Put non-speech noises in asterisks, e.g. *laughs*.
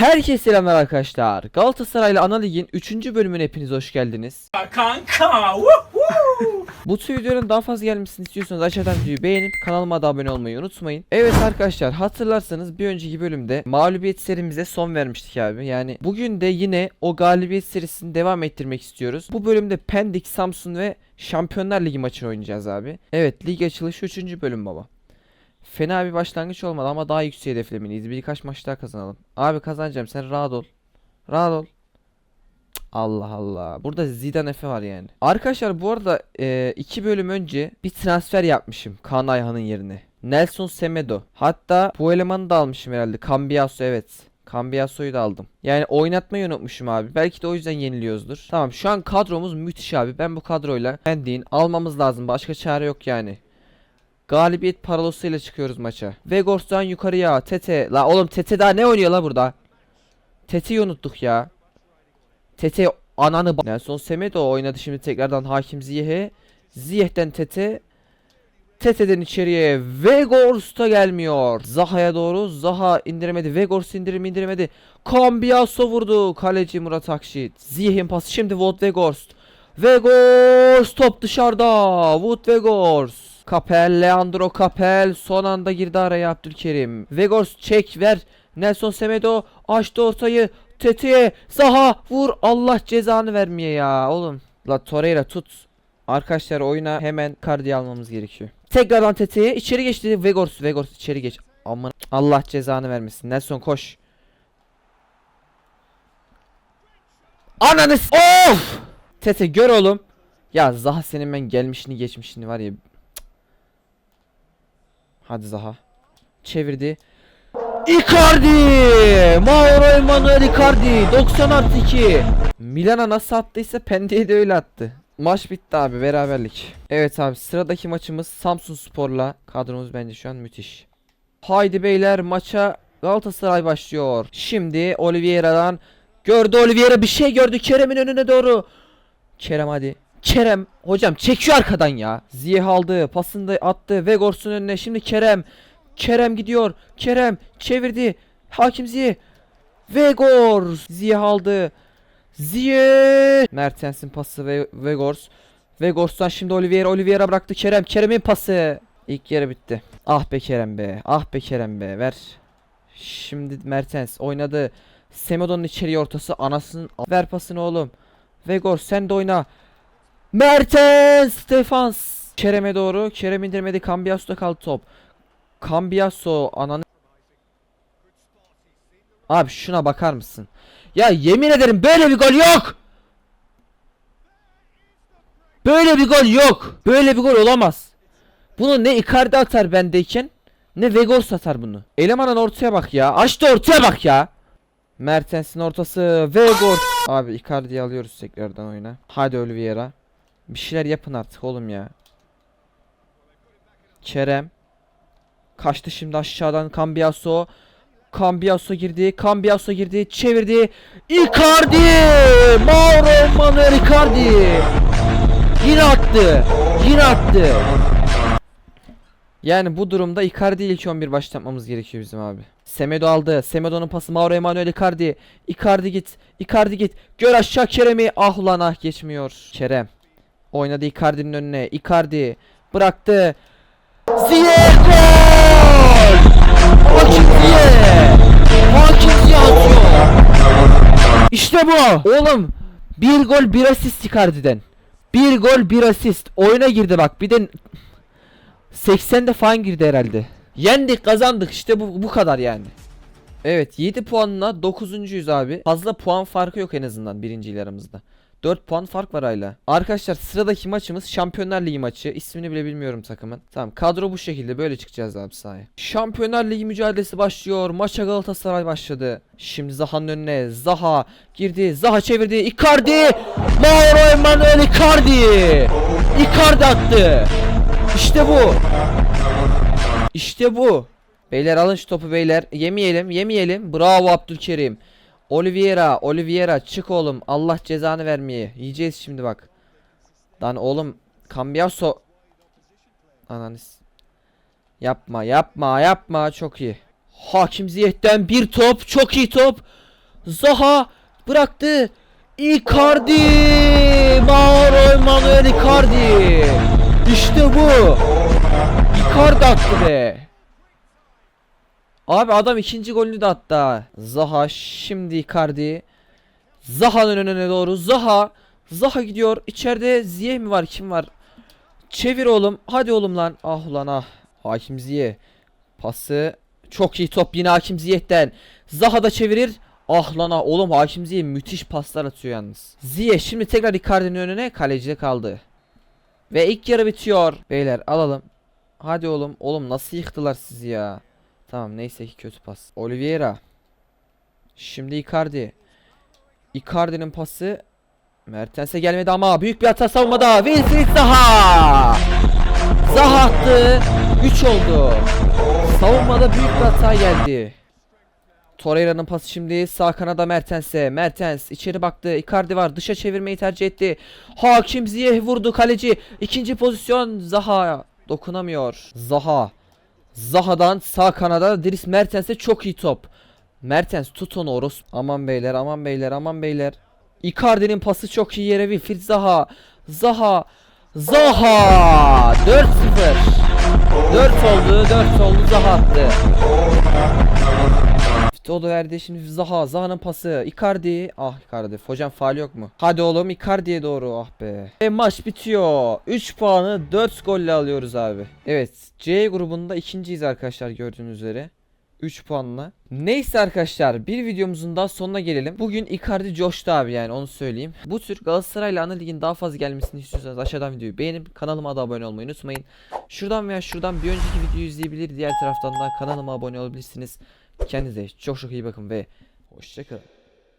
Herkese selamlar arkadaşlar. Galatasaraylı Ana Lig'in 3. bölümüne hepiniz hoş geldiniz. Kanka. *laughs* Bu tür videoların daha fazla gelmesini istiyorsanız aşağıdan videoyu beğenip kanalıma da abone olmayı unutmayın. Evet arkadaşlar hatırlarsanız bir önceki bölümde mağlubiyet serimize son vermiştik abi. Yani bugün de yine o galibiyet serisini devam ettirmek istiyoruz. Bu bölümde Pendik, Samsun ve Şampiyonlar Ligi maçını oynayacağız abi. Evet lig açılışı 3. bölüm baba. Fena bir başlangıç olmadı ama daha yüksek hedeflemeliyiz. Birkaç maç daha kazanalım. Abi kazanacağım sen rahat ol. Rahat ol. Allah Allah. Burada Zidane Efe var yani. Arkadaşlar bu arada e, iki bölüm önce bir transfer yapmışım Kaan Ayhan'ın yerine. Nelson Semedo. Hatta bu elemanı da almışım herhalde. Cambiaso evet. Cambiaso'yu da aldım. Yani oynatmayı unutmuşum abi. Belki de o yüzden yeniliyoruzdur. Tamam şu an kadromuz müthiş abi. Ben bu kadroyla Pendik'in almamız lazım. Başka çare yok yani. Galibiyet paralosuyla çıkıyoruz maça. Vegors'tan yukarıya. Tete. La oğlum Tete daha ne oynuyor la burada? Tete'yi unuttuk ya. Tete ananı ba- Nelson Semedo oynadı şimdi tekrardan Hakim Ziyeh'e. Ziyeh'ten Tete. Tete'den içeriye Vegors gelmiyor. Zaha'ya doğru. Zaha indiremedi. Vegors indirim indiremedi. Cambiaso vurdu. Kaleci Murat Akşit. Ziyeh'in pası şimdi Wout Vegors. Vegors top dışarıda. Wout Vegors. Kapel, Leandro Kapel son anda girdi araya Abdülkerim. Vegors çek ver. Nelson Semedo açtı ortayı. Tete'ye Zaha vur Allah cezanı vermeye ya oğlum. La Torreira tut. Arkadaşlar oyuna hemen kardiye almamız gerekiyor. Tekrardan Tete'ye içeri geçti Vegors Vegors içeri geç. Aman Allah cezanı vermesin. Nelson koş. Ananız of! Tete gör oğlum. Ya Zaha senin ben gelmişini geçmişini var ya. Hadi Zaha. Çevirdi. Icardi! Mauro Emanuel Icardi 90 artı 2. Milan'a nasıl attıysa Pendik'e de öyle attı. Maç bitti abi beraberlik. Evet abi sıradaki maçımız Samsun Spor'la. Kadromuz bence şu an müthiş. Haydi beyler maça Galatasaray başlıyor. Şimdi Oliveira'dan gördü Oliveira bir şey gördü Kerem'in önüne doğru. Kerem hadi. Kerem hocam çekiyor arkadan ya. Ziyeh aldı pasını da attı Vegors'un önüne şimdi Kerem. Kerem gidiyor. Kerem çevirdi. Hakim Ziyeh. Vegors. Ziyeh aldı. Ziyeh. Mertens'in pası ve Vegors. Vegors'tan şimdi Oliveira. Oliveira bıraktı Kerem. Kerem'in pası. İlk yarı bitti. Ah be Kerem be. Ah be Kerem be. Ver. Şimdi Mertens oynadı. Semedo'nun içeri ortası anasının ver pasını oğlum. Vegors sen de oyna. Mertens defans. Kerem'e doğru. Kerem indirmedi. Cambiaso'da kaldı top. Cambiaso ananı Abi şuna bakar mısın? Ya yemin ederim böyle bir gol yok. Böyle bir gol yok. Böyle bir gol olamaz. Bunu ne Icardi atar bendeyken ne Vegors atar bunu. Elemanın ortaya bak ya. Açtı ortaya bak ya. Mertens'in ortası Vegors. Abi Icardi'yi alıyoruz tekrardan oyuna. Hadi Oliveira. Bir şeyler yapın artık oğlum ya. Kerem. Kaçtı şimdi aşağıdan Cambiaso. Cambiaso girdi. Cambiaso girdi. Çevirdi. Icardi! Mauro Emanuel Icardi! Yine attı. Yine attı. Yani bu durumda Icardi ilk 11 başlatmamız gerekiyor bizim abi. Semedo aldı. Semedo'nun pası Mauro Emanuel Icardi. Icardi git. Icardi git. Gör aşağı Kerem'i. Ah ulan ah geçmiyor. Kerem. Oynadı Icardi'nin önüne. Icardi bıraktı. Ziyeh gol! Hakim Ziyeh! Hakim Ziyeh atıyor. İşte bu. Oğlum bir gol bir asist Icardi'den. Bir gol bir asist. Oyuna girdi bak. Bir de 80'de falan girdi herhalde. Yendik kazandık işte bu, bu kadar yani. Evet 7 puanla 9.yüz abi. Fazla puan farkı yok en azından birinciyle aramızda. 4 puan fark var hala. Arkadaşlar sıradaki maçımız Şampiyonlar Ligi maçı. İsmini bile bilmiyorum takımın. Tamam kadro bu şekilde böyle çıkacağız abi sahaya. Şampiyonlar Ligi mücadelesi başlıyor. Maça Galatasaray başladı. Şimdi Zaha'nın önüne. Zaha girdi. Zaha çevirdi. Icardi. Mauro Emanuel Icardi. Icardi attı. İşte bu. İşte bu. Beyler alın şu topu beyler. Yemeyelim, yemeyelim. Bravo Abdülkerim. Oliveira, Oliveira çık oğlum. Allah cezanı vermeye. Yiyeceğiz şimdi bak. Lan oğlum Cambiaso Ananis. Yapma, yapma, yapma. Çok iyi. Hakim Ziyeh'ten bir top, çok iyi top. Zaha bıraktı. Icardi! Mauro Emanuel Icardi! İşte bu. Icardi attı be. Abi adam ikinci golünü de attı. ha. Zaha şimdi Icardi. Zaha'nın önüne doğru. Zaha. Zaha gidiyor. İçeride Ziyeh mi var? Kim var? Çevir oğlum. Hadi oğlum lan. Ah ulan ah. Hakim Ziyeh. Pası. Çok iyi top yine Hakim Ziyeh'ten. Zaha da çevirir. Ah lan ah. Oğlum Hakim Ziyeh müthiş paslar atıyor yalnız. Ziyeh şimdi tekrar Icardi'nin önüne kalecide kaldı. Ve ilk yarı bitiyor. Beyler alalım. Hadi oğlum. Oğlum nasıl yıktılar sizi ya. Tamam neyse ki kötü pas. Oliveira. Şimdi Icardi. Icardi'nin pası Mertens'e gelmedi ama büyük bir hata savunmada. Wilfried Zaha. Zaha attı. 3 oldu. Savunmada büyük bir hata geldi. Torreira'nın pası şimdi sağ kanada Mertens'e. Mertens içeri baktı. Icardi var. Dışa çevirmeyi tercih etti. Hakim Ziyeh vurdu kaleci. İkinci pozisyon Zaha dokunamıyor. Zaha. Zaha'dan sağ kanada Dries Mertens'e çok iyi top. Mertens tut onu Oros. Aman beyler aman beyler aman beyler. Icardi'nin pası çok iyi yere Wilfried Zaha. Zaha. Zaha. 4-0. 4 oldu 4 oldu Zaha attı. O da verdi şimdi Zaha. Zaha'nın pası. Icardi. Ah Icardi. Hocam faal yok mu? Hadi oğlum Icardi'ye doğru. Ah be. Ve maç bitiyor. 3 puanı 4 golle alıyoruz abi. Evet. C grubunda ikinciyiz arkadaşlar gördüğünüz üzere. 3 puanla. Neyse arkadaşlar bir videomuzun daha sonuna gelelim. Bugün Icardi coştu abi yani onu söyleyeyim. Bu tür Galatasaray'la ana ligin daha fazla gelmesini istiyorsanız aşağıdan videoyu beğenip kanalıma da abone olmayı unutmayın. Şuradan veya şuradan bir önceki videoyu izleyebilir. Diğer taraftan da kanalıma abone olabilirsiniz. Kendinize çok çok iyi bakın ve hoşçakalın.